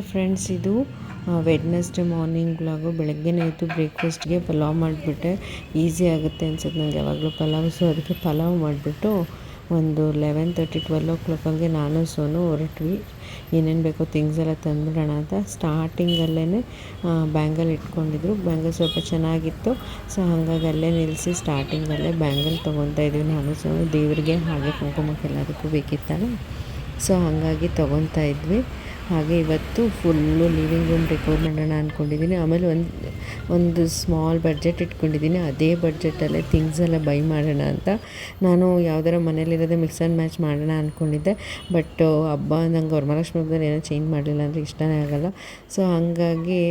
Hi friends ಇದು Wednesday morning blog ಬೆಳಗ್ಗೆನೇ ಎದ್ದು ಬ್ರೇಕ್ಫಾಸ್ಟ್ಗೆ ಪಲಾವ್ ಮಾಡಿಬಿಟ್ಟೆ. ಈಸಿ ಆಗುತ್ತೆ ಅನ್ಸುತ್ತೆ ನನಗೆ ಯಾವಾಗಲೂ ಪಲಾವ್. ಸೊ ಅದಕ್ಕೆ ಪಲಾವ್ ಮಾಡಿಬಿಟ್ಟು ಒಂದು eleven thirty twelve o'clock ಹಂಗೆ ನಾನು ಸೋನು ಹೊರಟ್ವಿ. ಏನೇನು ಬೇಕೋ ಥಿಂಗ್ಸ್ ಎಲ್ಲ ತಂದ್ಬಿಡೋಣ ಅಂತ ಸ್ಟಾರ್ಟಿಂಗಲ್ಲೇ ಬ್ಯಾಂಗಲ್ ಇಟ್ಕೊಂಡಿದ್ರು. ಬ್ಯಾಂಗಲ್ ಸ್ವಲ್ಪ ಚೆನ್ನಾಗಿತ್ತು. ಸೊ ಹಾಗಾಗಿ ಅಲ್ಲೇ ನಿಲ್ಲಿಸಿ ಸ್ಟಾರ್ಟಿಂಗಲ್ಲೇ ಬ್ಯಾಂಗಲ್ ತೊಗೊತಾ ಇದ್ವಿ ನಾನು ಸೋನು. ದೇವರಿಗೆ ಹಾಗೆ ಕುಂಕುಮಕ್ಕೆ ಎಲ್ಲದಕ್ಕೂ ಬೇಕಿತ್ತಲ್ಲ. ಸೊ ಹಾಗಾಗಿ ತೊಗೊತಾ ಇದ್ವಿ. ಹಾಗೆ ಇವತ್ತು ಫುಲ್ಲು ಲಿವಿಂಗ್ ರೂಮ್ ಡೆಕೋರ್ ಮಾಡೋಣ ಅಂದ್ಕೊಂಡಿದ್ದೀನಿ ಆಮೇಲೆ ಒಂದು ಒಂದು ಸ್ಮಾಲ್ ಬಡ್ಜೆಟ್ ಇಟ್ಕೊಂಡಿದ್ದೀನಿ ಅದೇ ಬಡ್ಜೆಟಲ್ಲೇ ಥಿಂಗ್ಸ್ ಎಲ್ಲ ಬೈ ಮಾಡೋಣ ಅಂತ. ನಾನು ಯಾವ್ದಾರ ಮನೇಲಿರೋದೇ ಮಿಕ್ಸ್ ಆ್ಯಂಡ್ ಮ್ಯಾಚ್ ಮಾಡೋಣ ಅಂದ್ಕೊಂಡಿದ್ದೆ ಬಟ್ ಹಬ್ಬ ನಂಗೆ ವರಮಹಾಲಕ್ಷ್ಮಿ ಹಬ್ಬದಲ್ಲಿ ಏನೋ ಚೇಂಜ್ ಮಾಡಲಿಲ್ಲ ಅಂದರೆ ಇಷ್ಟನೇ ಆಗೋಲ್ಲ. ಸೊ ಹಾಗಾಗಿ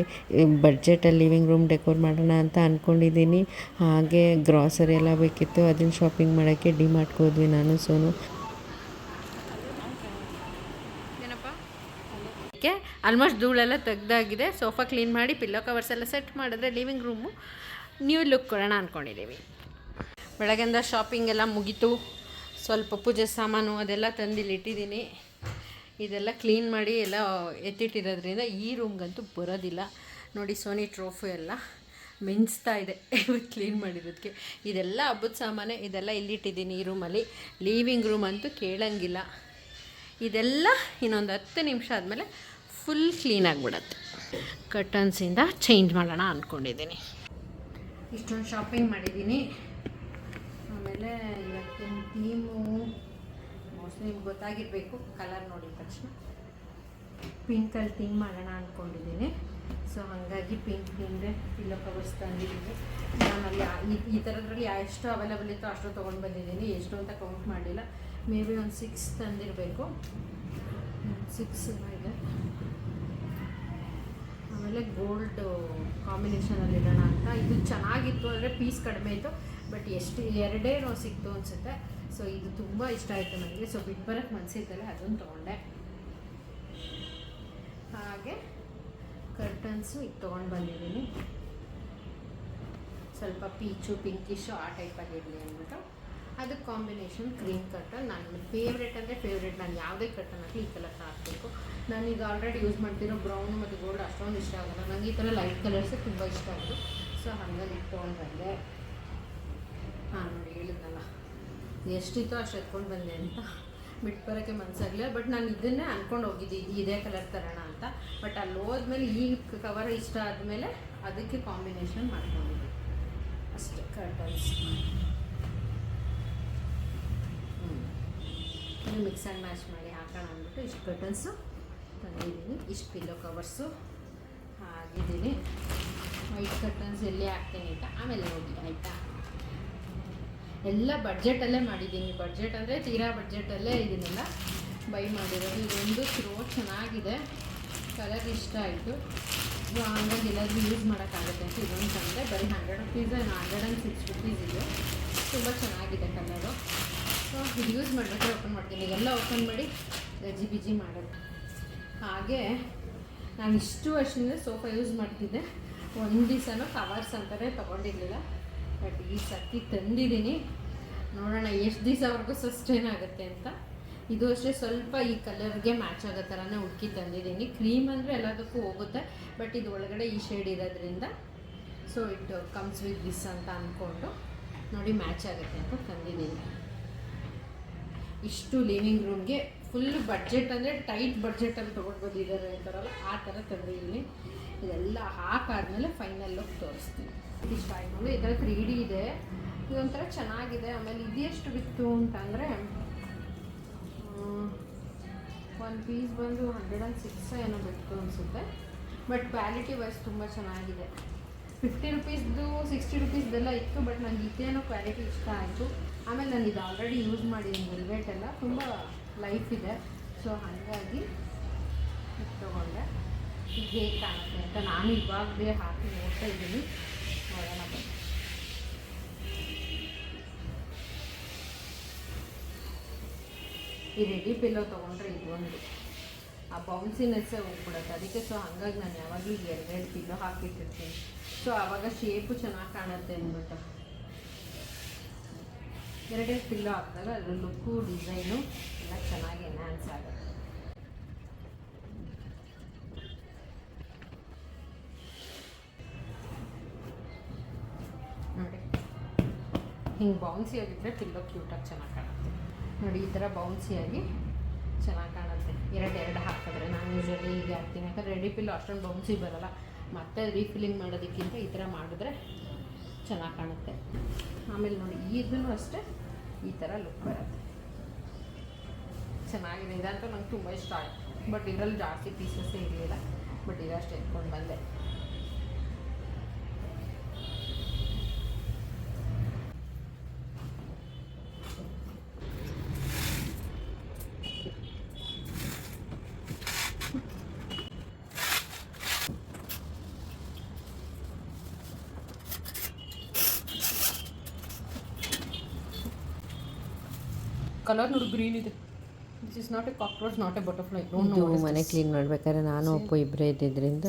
ಬಡ್ಜೆಟಲ್ಲಿ ಲಿವಿಂಗ್ ರೂಮ್ ಡೆಕೋರ್ ಮಾಡೋಣ ಅಂತ ಅಂದ್ಕೊಂಡಿದ್ದೀನಿ ಹಾಗೆ ಗ್ರಾಸರಿ ಎಲ್ಲ ಬೇಕಿತ್ತು. ಅದನ್ನು ಶಾಪಿಂಗ್ ಮಾಡೋಕ್ಕೆ ಡಿ ಮಾಡ್ಕೋದ್ವಿ ನಾನು, ಸೋನು ಅದಕ್ಕೆ ಆಲ್ಮೋಸ್ಟ್ ಧೂಳೆಲ್ಲ ತೆಗ್ದಾಗಿದೆ, ಸೋಫಾ ಕ್ಲೀನ್ ಮಾಡಿ, ಪಿಲ್ಲೋ ಕವರ್ಸ್ ಎಲ್ಲ ಸೆಟ್ ಮಾಡಿದ್ರೆ ಲಿವಿಂಗ್ ರೂಮು ನ್ಯೂ ಲುಕ್ ಕೊಡೋಣ ಅಂದ್ಕೊಂಡಿದ್ದೀವಿ ಬೆಳಗ್ಗೆಂದ ಶಾಪಿಂಗ್ ಎಲ್ಲ ಮುಗೀತು. ಸ್ವಲ್ಪ ಪೂಜೆ ಸಾಮಾನು ಅದೆಲ್ಲ ತಂದಿಲ್ಲಿ ಇಟ್ಟಿದ್ದೀನಿ. ಇದೆಲ್ಲ ಕ್ಲೀನ್ ಮಾಡಿ ಎಲ್ಲ ಎತ್ತಿಟ್ಟಿರೋದ್ರಿಂದ ಈ ರೂಮ್ಗಂತೂ ಬರೋದಿಲ್ಲ. ನೋಡಿ ಸೋನಿ ಟ್ರೋಫು ಎಲ್ಲ ಮಿಂಚ್ತಾ ಇದೆ. ಕ್ಲೀನ್ ಮಾಡಿರೋದಕ್ಕೆ ಇದೆಲ್ಲ ಹಬ್ಬದ ಸಾಮಾನೆ, ಇದೆಲ್ಲ ಇಲ್ಲಿಟ್ಟಿದ್ದೀನಿ ಈ ರೂಮಲ್ಲಿ. ಲೀವಿಂಗ್ ರೂಮ್ ಅಂತೂ ಕೇಳಂಗಿಲ್ಲ. ಇದೆಲ್ಲ ಇನ್ನೊಂದು ಹತ್ತು ನಿಮಿಷ ಆದಮೇಲೆ ಫುಲ್ ಕ್ಲೀನ್ ಬಿಡುತ್ತೆ ಕರ್ಟನ್ಸಿಂದ ಚೇಂಜ್ ಮಾಡೋಣ ಅಂದ್ಕೊಂಡಿದ್ದೀನಿ ಇಷ್ಟೊಂದು ಶಾಪಿಂಗ್ ಮಾಡಿದ್ದೀನಿ. ಆಮೇಲೆ ಇವತ್ತಿನ ಥೀಮು ಮೋಸ್ಟ್ಲಿ ನಿಮ್ಗೆ ಗೊತ್ತಾಗಿರಬೇಕು ಕಲರ್ ನೋಡಿದ ತಕ್ಷಣ. ಪಿಂಕಲ್ಲಿ ಥೀಮ್ ಮಾಡೋಣ ಅಂದ್ಕೊಂಡಿದ್ದೀನಿ ಸೊ ಹಾಗಾಗಿ ಪಿಂಕ್ ಥೀಮ್ದೆ ಪಿಲ್ಲೋ ಕವರ್ಸ್ ತಂದಿದ್ದೀನಿ. ನಾನು ಅಲ್ಲಿ ಈ ಥರದ್ರಲ್ಲಿ ಎಷ್ಟು ಅವೈಲೇಬಲ್ ಇತ್ತು ಅಷ್ಟು ತೊಗೊಂಡು ಬಂದಿದ್ದೀನಿ. ಎಷ್ಟು ಅಂತ ಕೌಂಟ್ ಮಾಡಿಲ್ಲ. ಮೇ ಬಿ ಒಂದು ಸಿಕ್ಸ್ ತಂದಿರಬೇಕು. ಸಿಕ್ಸ್ ಇದೆ. ಆಮೇಲೆ ಗೋಲ್ಡ್ ಕಾಂಬಿನೇಷನಲ್ಲಿ ಇಡೋಣ ಅಂತ. ಇದು ಚೆನ್ನಾಗಿತ್ತು ಅಂದರೆ ಪೀಸ್ ಕಡಿಮೆ ಇತ್ತು, ಬಟ್ ಎಷ್ಟು ಎರಡೇ ರೋ ಸಿಕ್ತು ಅನಿಸುತ್ತೆ. ಸೊ ಇದು ತುಂಬ ಇಷ್ಟ ಆಯಿತು ನನಗೆ. ಸೊ ಬಿಟ್ಟು ಬರೋಕ್ಕೆ ಮನಸ್ಸಿದ್ದಲ್ಲ ಅದನ್ನು ತೊಗೊಂಡೆ. ಹಾಗೆ ಕರ್ಟನ್ಸು ಈಗ ತೊಗೊಂಡು ಬಂದಿದ್ದೀನಿ. ಸ್ವಲ್ಪ ಪೀಚು, ಪಿಂಕಿಶು ಆ ಟೈಪಲ್ಲಿ ಇರಲಿ ಅಂದ್ಬಿಟ್ಟು ಅದಕ್ಕೆ ಕಾಂಬಿನೇಷನ್ ಕ್ರೀಮ್ ಕಟ್ ನನ್ನ ಫೇವ್ರೇಟ್ ಅಂದರೆ ಫೇವ್ರೇಟ್ ನಾನು ಯಾವುದೇ ಕರ್ಟನ್ ಹಾಕಿ ಈ ಕಲರ್ ಹಾಕಬೇಕು. ನಾನೀಗ ಆಲ್ರೆಡಿ ಯೂಸ್ ಮಾಡ್ತಿರೋ ಬ್ರೌನ್ ಮತ್ತು ಗೋಲ್ಡ್ ಅಷ್ಟೊಂದು ಇಷ್ಟ ಆಗಲ್ಲ. ನನಗೆ ಈ ಥರ ಲೈಟ್ ಕಲರ್ಸೇ ತುಂಬ ಇಷ್ಟ ಆಯಿತು ಸೊ ಹಾಗಾಗಿ ಇಟ್ಕೊಂಡು ಬಂದೆ. ಹಾಂ, ನೋಡಿ, ಹೇಳಿದ್ನಲ್ಲ. ಎಷ್ಟಿತ್ತೋ ಅಷ್ಟು ಎತ್ಕೊಂಡು ಬಂದೆ ಅಂತ. ಬಿಟ್ಟು ಬರೋಕ್ಕೆ ಮನಸ್ಸಾಗಲಿಲ್ಲ ಬಟ್ ನಾನು ಇದನ್ನೇ ಅಂದ್ಕೊಂಡು ಹೋಗಿದ್ದೆ. ಇದು ಇದೇ ಕಲರ್ ತರೋಣ ಅಂತ. ಬಟ್ ಅಲ್ಲಿ ಹೋದ್ಮೇಲೆ ಈ ಕವರ್ ಇಷ್ಟ ಆದಮೇಲೆ ಅದಕ್ಕೆ ಕಾಂಬಿನೇಷನ್ ಮಾಡ್ಕೊಂಡಿದ್ದೆ. ಅಷ್ಟೇ ಕರ್ಟನ್ಸ್ ಹ್ಞೂ ಮಿಕ್ಸ್ ಆ್ಯಂಡ್ ಮ್ಯಾಚ್ ಮಾಡಿ ಹಾಕೋಣ ಅಂದ್ಬಿಟ್ಟು ಇಷ್ಟು ಕರ್ಟನ್ಸು ತಂದಿದ್ದೀನಿ. ಇಷ್ಟು ಪಿಲ್ಲೋ ಕವರ್ಸು ಹಾಗಿದ್ದೀನಿ ವೈಟ್ ಕರ್ಟನ್ಸ್ ಎಲ್ಲಿ ಹಾಕ್ತೀನಿ ಅಂತ. ಆಮೇಲೆ ನೋಡಿ ಆಯಿತಾ? ಎಲ್ಲ ಬಡ್ಜೆಟಲ್ಲೇ ಮಾಡಿದ್ದೀನಿ. ಬಡ್ಜೆಟ್ ಅಂದರೆ ತೀರಾ ಬಡ್ಜೆಟಲ್ಲೇ ಇದನ್ನೆಲ್ಲ ಬೈ ಮಾಡಿರೋದು. ಇದೊಂದು ಥ್ರೋ ಚೆನ್ನಾಗಿದೆ. ಕಲರ್ ಇಷ್ಟ ಆಯಿತು. ಹಂಗಾಗಿ ಎಲ್ಲಾದರೂ ಯೂಸ್ ಮಾಡೋಕ್ಕಾಗುತ್ತೆ ಅಂತ ಇದೊಂದು ತಂದೆ. ಬರೀ hundred rupees hundred and six rupees ಇದು. ತುಂಬ ಚೆನ್ನಾಗಿದೆ ಕಲರು ಸೊ ಇದು ಯೂಸ್ ಮಾಡಬೇಕಾದ್ರೆ ಓಪನ್ ಮಾಡ್ತೀನಿ. ಎಲ್ಲ ಓಪನ್ ಮಾಡಿ ಗಜ್ಜಿ ಬಿಜಿ ಮಾಡೋದು. ಹಾಗೆ ನಾನು ಇಷ್ಟು ವರ್ಷದಿಂದ ಸೋಫಾ ಯೂಸ್ ಮಾಡ್ತಿದ್ದೆ. ಒಂದು ದಿವಸನೂ ಕವರ್ಸ್ ಅಂತಲೇ ತೊಗೊಂಡಿರಲಿಲ್ಲ. ಬಟ್ ಈ ಸರ್ತಿ ತಂದಿದ್ದೀನಿ. ನೋಡೋಣ ಎಷ್ಟು ದಿವಸವರೆಗೂ ಸಸ್ಟೈನ್ ಆಗುತ್ತೆ ಅಂತ. ಇದು ಅಷ್ಟೇ ಸ್ವಲ್ಪ ಈ ಕಲರ್ಗೆ ಮ್ಯಾಚ್ ಆಗೋ ಥರನೇ ಹುಡುಕಿ ತಂದಿದ್ದೀನಿ. ಕ್ರೀಮ್ ಅಂದರೆ ಎಲ್ಲದಕ್ಕೂ ಹೋಗುತ್ತೆ. ಬಟ್ ಇದು ಒಳಗಡೆ ಈ ಶೇಡ್ ಇರೋದ್ರಿಂದ so it comes with this ಅಂತ ಅಂದ್ಕೊಂಡು ನೋಡಿ ಮ್ಯಾಚ್ ಆಗುತ್ತೆ ಅಂತ ತಂದಿದ್ದೀನಿ. ಇಷ್ಟು ಲಿವಿಂಗ್ ರೂಮ್ಗೆ ಫುಲ್ ಬಡ್ಜೆಟ್ ಅಂದರೆ ಟೈಟ್ ಬಡ್ಜೆಟಲ್ಲಿ ತೊಗೊಂಡು ಬಂದಿದ್ದಾರೆ ಅಂತಾರಲ್ಲ, ಆ ಥರ ತಂದಿದ್ದೀನಿ ಇದೆಲ್ಲ ಹಾಕಾದ್ಮೇಲೆ ಫೈನಲ್ ಲುಕ್ ತೋರಿಸ್ತೀನಿ. ಇಷ್ಟ ಆಯ್ತು ಇದರ ತ್ರೀ ಡಿ ಇದೆ. ಇದೊಂಥರ ಚೆನ್ನಾಗಿದೆ. ಆಮೇಲೆ ಇದು ಬಿತ್ತು ಅಂತಂದರೆ ಒಂದು ಪೀಸ್ ಬಂದು ಹಂಡ್ರೆಡ್ ಆ್ಯಂಡ್ ಸಿಕ್ಸ್ ಏನೋ ಬಿತ್ತು ಅನಿಸುತ್ತೆ. ಬಟ್ ಕ್ವಾಲಿಟಿ ವೈಸ್ ತುಂಬ ಚೆನ್ನಾಗಿದೆ. ಫಿಫ್ಟಿ ರುಪೀಸ್ದು ಸಿಕ್ಸ್ಟಿ ರುಪೀಸ್ದೆಲ್ಲ ಇತ್ತು ಬಟ್ ನನಗೆ ಇದೇನೋ ಕ್ವಾಲಿಟಿ ಇಷ್ಟ ಆಯಿತು. ಆಮೇಲೆ ನಾನು ಇದು ಆಲ್ರೆಡಿ ಯೂಸ್ ಮಾಡಿದ್ದೀನಿ ವೆಲ್ವೆಟ್ ಎಲ್ಲ ತುಂಬ ಲೈಫ್ ಇದೆ. ಸೊ ಹಾಗಾಗಿ ತೊಗೊಂಡೆ. ಇದು ಹೇಗೆ ಕಾಣುತ್ತೆ ಅಂತ ನಾನು ಇವಾಗಲೇ ಹಾಕಿ ನೋಡ್ತಾ ಇದ್ದೀನಿ. ನೋಡೋಣ. ಈ ರೆಡಿ ಪಿಲ್ಲೋ ತೊಗೊಂಡ್ರೆ ಇದೊಂದು ಆ ಬೌನ್ಸಿನೆಸ್ಸೇ ಹೋಗ್ಬಿಡುತ್ತೆ. ಅದಕ್ಕೆ ಸೊ ಹಾಗಾಗಿ ನಾನು ಯಾವಾಗಲೂ ಎರಡೆರಡು ಪಿಲ್ಲೋ ಹಾಕಿಟ್ಟಿರ್ತೀನಿ. ಸೊ ಆವಾಗ ಶೇಪು ಚೆನ್ನಾಗಿ ಕಾಣುತ್ತೆ ಅಂದ್ಬಿಟ್ಟು ಎರಡೆರಡು ಪಿಲ್ಲೋ ಹಾಕಿದಾಗ ಅದರ ಲುಕ್ಕು, ಡಿಸೈನು ಎಲ್ಲ ಚೆನ್ನಾಗಿ ಎನ್ಹ್ಯಾನ್ಸ್ ಆಗುತ್ತೆ. ನೋಡಿ. ಹಿಂಗೆ ಬೌನ್ಸಿ ಆಗಿದ್ರೆ ಪಿಲ್ಲೋ ಕ್ಯೂಟಾಗಿ ಚೆನ್ನಾಗಿ ಕಾಣುತ್ತೆ. ನೋಡಿ, ಈ ಥರ ಆಗಿ ಚೆನ್ನಾಗಿ ಕಾಣುತ್ತೆ. ಎರಡು ಎರಡು ಹಾಕಿದ್ರೆ ನಾನು ಯೂಶ್ವಲಿ ಹೀಗೆ ಹಾಕ್ತೀನಿ. ಯಾಕಂದರೆ ರೆಡಿ ಪಿಲ್ಲೋ ಅಷ್ಟೊಂದು ಬೌನ್ಸಿ ಬರೋಲ್ಲ. ಮತ್ತೆ ರೀಫಿಲ್ಲಿಂಗ್ ಮಾಡೋದಕ್ಕಿಂತ ಈ ಥರ ಮಾಡಿದ್ರೆ ಚೆನ್ನಾಗಿ ಕಾಣುತ್ತೆ. ಆಮೇಲೆ ನೋಡಿ ಇದನ್ನು ಅಷ್ಟೇ ಈ ಥರ ಲುಕ್ ಬರುತ್ತೆ. ಚೆನ್ನಾಗಿದೆ. ಇದಂತೂ ನಂಗೆ ತುಂಬ ಇಷ್ಟ ಆಯಿತು. ಬಟ್ ಇದರಲ್ಲಿ ಜಾಸ್ತಿ ಪೀಸಸ್ಸೇ ಇರಲಿಲ್ಲ. ಬಟ್ ಇದಷ್ಟು ಎತ್ಕೊಂಡು ಬಂದೆ. ಕಲರ್ ನೋಡಿ ಗ್ರೀನ್ ಇದೆ. This is not a cockroach not a butterfly ಇದು ಮನೆ ಕ್ಲೀನ್ ಮಾಡ್ಬೇಕಾದ್ರೆ ನಾನು ಒಪ್ಪು ಇಬ್ಬರೇ ಇದ್ದಿದ್ದರಿಂದ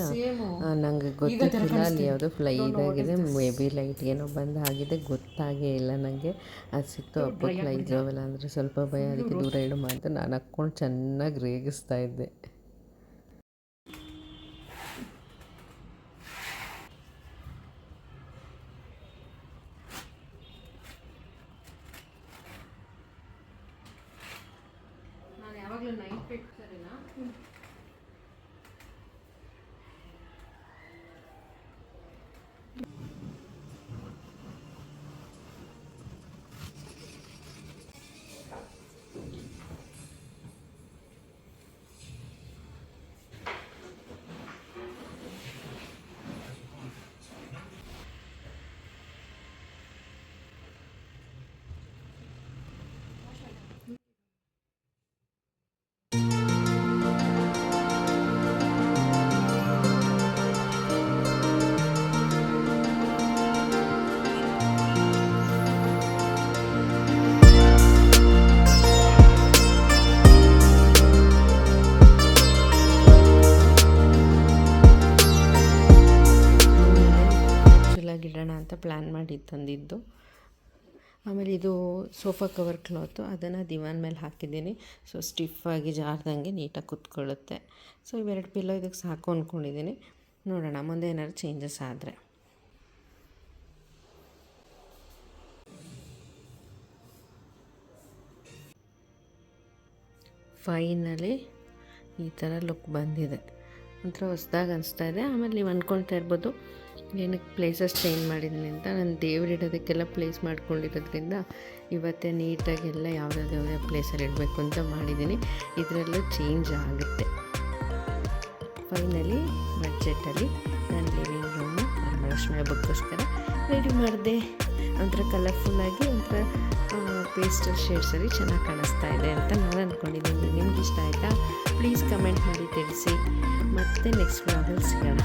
ನಂಗೆ ಗೊತ್ತಿಲ್ಲ ಅಲ್ಲಿ ಯಾವುದೋ ಫ್ಲೈ ಇದಾಗಿದೆ ಮೇ ಬಿ ಲೈಟ್ ಏನೋ ಬಂದ್ ಆಗಿದೆ ಗೊತ್ತಾಗೇ ಇಲ್ಲ ನನಗೆ ಅದು ಸಿಕ್ತು ಅಪ್ಪು ಫ್ಲೈ ಇದಾವಲ್ಲ ಅಂದರೆ ಸ್ವಲ್ಪ ಭಯ ಅದಕ್ಕೆ ದೂರ ಇಡು ಮಾಡಿದ್ರೆ ನಾನು ಹಾಕ್ಕೊಂಡು ಚೆನ್ನಾಗಿ ರೇಗಿಸ್ತಾ ಇದ್ದೆ ನಾನು ಯಾವಾಗಲೂ ಪ್ಲ್ಯಾನ್ ಮಾಡಿ ತಂದಿದ್ದು. ಆಮೇಲೆ ಇದು ಸೋಫಾ ಕವರ್ ಕ್ಲಾತು, ಅದನ್ನು ದಿವಾನ್ ಮೇಲೆ ಹಾಕಿದ್ದೀನಿ. ಸೊ ಸ್ಟಿಫಾಗಿ ಜಾರ್ದಂಗೆ ನೀಟಾಗಿ ಕುತ್ಕೊಳ್ಳುತ್ತೆ. ಸೊ ಇವೆರಡು ಪಿಲ್ಲೋ ಇದಕ್ಕೆ ಸಾಕು ಅಂದ್ಕೊಂಡಿದ್ದೀನಿ ನೋಡೋಣ, ಮುಂದೆ ಏನಾದ್ರು ಚೇಂಜಸ್ ಆದರೆ. ಫೈನಲಿ ಈ ಥರ ಲುಕ್ ಬಂದಿದೆ. ಒಂಥರ ಹೊಸ್ದಾಗಿ ಅನಿಸ್ತಾ ಇದೆ. ಆಮೇಲೆ ನೀವು ಅಂದ್ಕೊಳ್ತಾ ಇರ್ಬೋದು. ಏನಕ್ಕೆ ಪ್ಲೇಸಸ್ ಚೇಂಜ್ ಮಾಡಿದ್ದೀನಿ ಅಂತ ನಾನು ದೇವರಿಡೋದಕ್ಕೆಲ್ಲ ಪ್ಲೇಸ್ ಮಾಡ್ಕೊಂಡಿರೋದ್ರಿಂದ ಇವತ್ತೇ ನೀಟಾಗಿ ಎಲ್ಲ ಯಾವ್ದಾವ್ದು ಯಾವ್ಯಾವ ಪ್ಲೇಸಲ್ಲಿ ಇಡಬೇಕು ಅಂತ ಮಾಡಿದ್ದೀನಿ ಇದರಲ್ಲೂ ಚೇಂಜ್ ಆಗುತ್ತೆ. ಫೈನಲಿ ಬಡ್ಜೆಟಲ್ಲಿ ನಾನು ಲಿವಿಂಗ್ ರೂಮು ವರಮಹಾಲಕ್ಷ್ಮಿ ಹಬ್ಬಕ್ಕೋಸ್ಕರ ರೆಡಿ ಮಾಡಿದೆ. ಒಂಥರ ಕಲರ್ಫುಲ್ಲಾಗಿ ಒಂಥರ ಪೇಸ್ಟಲ್ ಶೇಡ್ಸಲ್ಲಿ ಚೆನ್ನಾಗಿ ಕಾಣಿಸ್ತಾ ಇದೆ ಅಂತ ನಾನು ಅಂದ್ಕೊಂಡಿದ್ದೀನಿ ನಿಮ್ಗೆ ಇಷ್ಟ ಆಯಿತಾ? ಪ್ಲೀಸ್ ಕಮೆಂಟ್ ಮಾಡಿ ತಿಳಿಸಿ. ಮತ್ತೆ ನೆಕ್ಸ್ಟ್ ಬ್ಲಾಗಲ್ಲಿ ಸಿಗೋಣ.